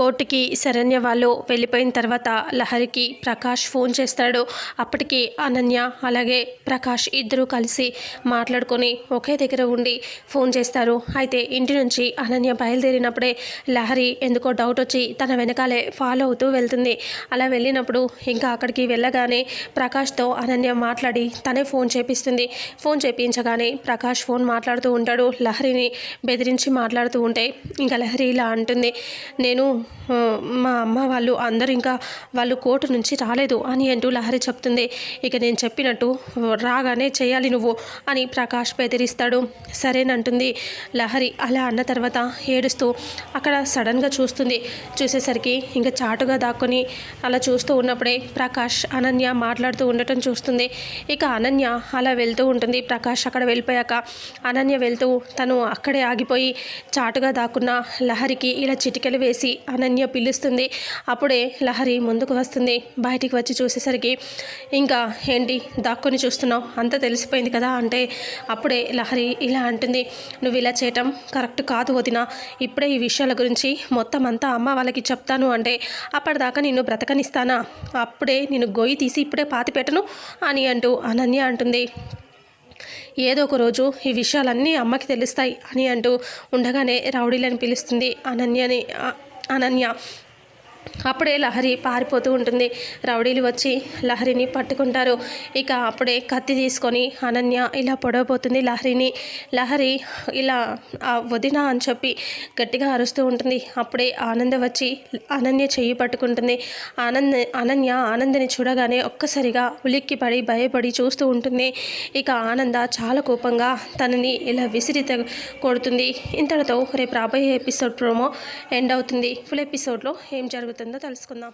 కోర్టుకి శరణ్య వాళ్ళు వెళ్ళిపోయిన తర్వాత లహరికి ప్రకాష్ ఫోన్ చేస్తాడు. అప్పటికి అనన్య అలాగే ప్రకాష్ ఇద్దరూ కలిసి మాట్లాడుకొని ఒకే దగ్గర ఉండి ఫోన్ చేస్తారు. అయితే ఇంటి నుంచి అనన్య బయలుదేరినప్పుడే లహరి ఎందుకో డౌట్ వచ్చి తన వెనకాలే ఫాలో అవుతూ వెళ్తుంది. అలా వెళ్ళినప్పుడు ఇంకా అక్కడికి వెళ్ళగానే ప్రకాష్తో అనన్య మాట్లాడి తనే ఫోన్ చేపిస్తుంది. ఫోన్ చేపించగానే ప్రకాష్ ఫోన్ మాట్లాడుతూ ఉంటాడు. లహరిని బెదిరించి మాట్లాడుతూ ఉంటే ఇంకా లహరి ఇలా అంటుంది. నేను మా అమ్మ వాళ్ళు అందరూ ఇంకా వాళ్ళు కోర్టు నుంచి రాలేదు అని అంటూ లహరి చెప్తుంది. ఇక నేను చెప్పినట్టు రాగానే చేయాలి నువ్వు అని ప్రకాష్ బెదిరిస్తాడు. సరేనంటుంది లహరి అలా అన్న తర్వాత ఏడుస్తూ అక్కడ సడన్గా చూస్తుంది. చూసేసరికి ఇంకా చాటుగా దాక్కొని అలా చూస్తూ ఉన్నప్పుడే ప్రకాష్ అనన్య మాట్లాడుతూ ఉండటం చూస్తుంది. ఇక అనన్య అలా వెళ్తూ ఉంటుంది. ప్రకాష్ అక్కడ వెళ్ళిపోయాక అనన్య వెళ్తూ తను అక్కడే ఆగిపోయి చాటుగా దాక్కున్న లహరికి ఇలా చిటికెలు వేసి అనన్య పిలుస్తుంది. అప్పుడే లహరి ముందుకు వస్తుంది. బయటికి వచ్చి చూసేసరికి ఇంకా ఏంటి దాక్కుని చూస్తున్నావు? అంతా తెలిసిపోయింది కదా? అంటే అప్పుడే లహరి ఇలా అంటుంది. నువ్వు ఇలా చేయటం కరెక్ట్ కాదు వదిన. ఇప్పుడే ఈ విషయాల గురించి మొత్తం అంతా అమ్మ వాళ్ళకి చెప్తాను అంటే అప్పటిదాకా నిన్ను బ్రతకనిస్తానా? అప్పుడే నేను గొయ్యి తీసి ఇప్పుడే పాతి పెట్టను? అని అంటూ అనన్య అంటుంది. ఏదో ఒక రోజు ఈ విషయాలన్నీ అమ్మకి తెలుస్తాయి అని అంటూ ఉండగానే రౌడీలని పిలుస్తుంది అనన్యని. ఆ- అనన్య అప్పుడే లహరి పారిపోతూ ఉంటుంది. రౌడీలు వచ్చి లహరిని పట్టుకుంటారు. ఇక అప్పుడే కత్తి తీసుకొని అనన్య ఇలా పొడవబోతుంది లహరిని. లహరి ఇలా "ఆ, వదిన అని చెప్పి గట్టిగా అరుస్తూ ఉంటుంది. అప్పుడే ఆనంద వచ్చి అనన్య చెయ్యి పట్టుకుంటుంది. ఆనంద అనన్య ఆనందని చూడగానే ఒక్కసారిగా ఉలిక్కి పడి భయపడి చూస్తూ ఉంటుంది. ఇక ఆనంద చాలా కోపంగా తనని ఇలా విసిరి కొడుతుంది. ఇంతటితో రేపు రాబోయే ఎపిసోడ్ ప్రోమో ఎండ్ అవుతుంది. ఫుల్ ఎపిసోడ్లో ఏం జరుగుతుంది? జరుగుతుందో తెలుసుకుందాం.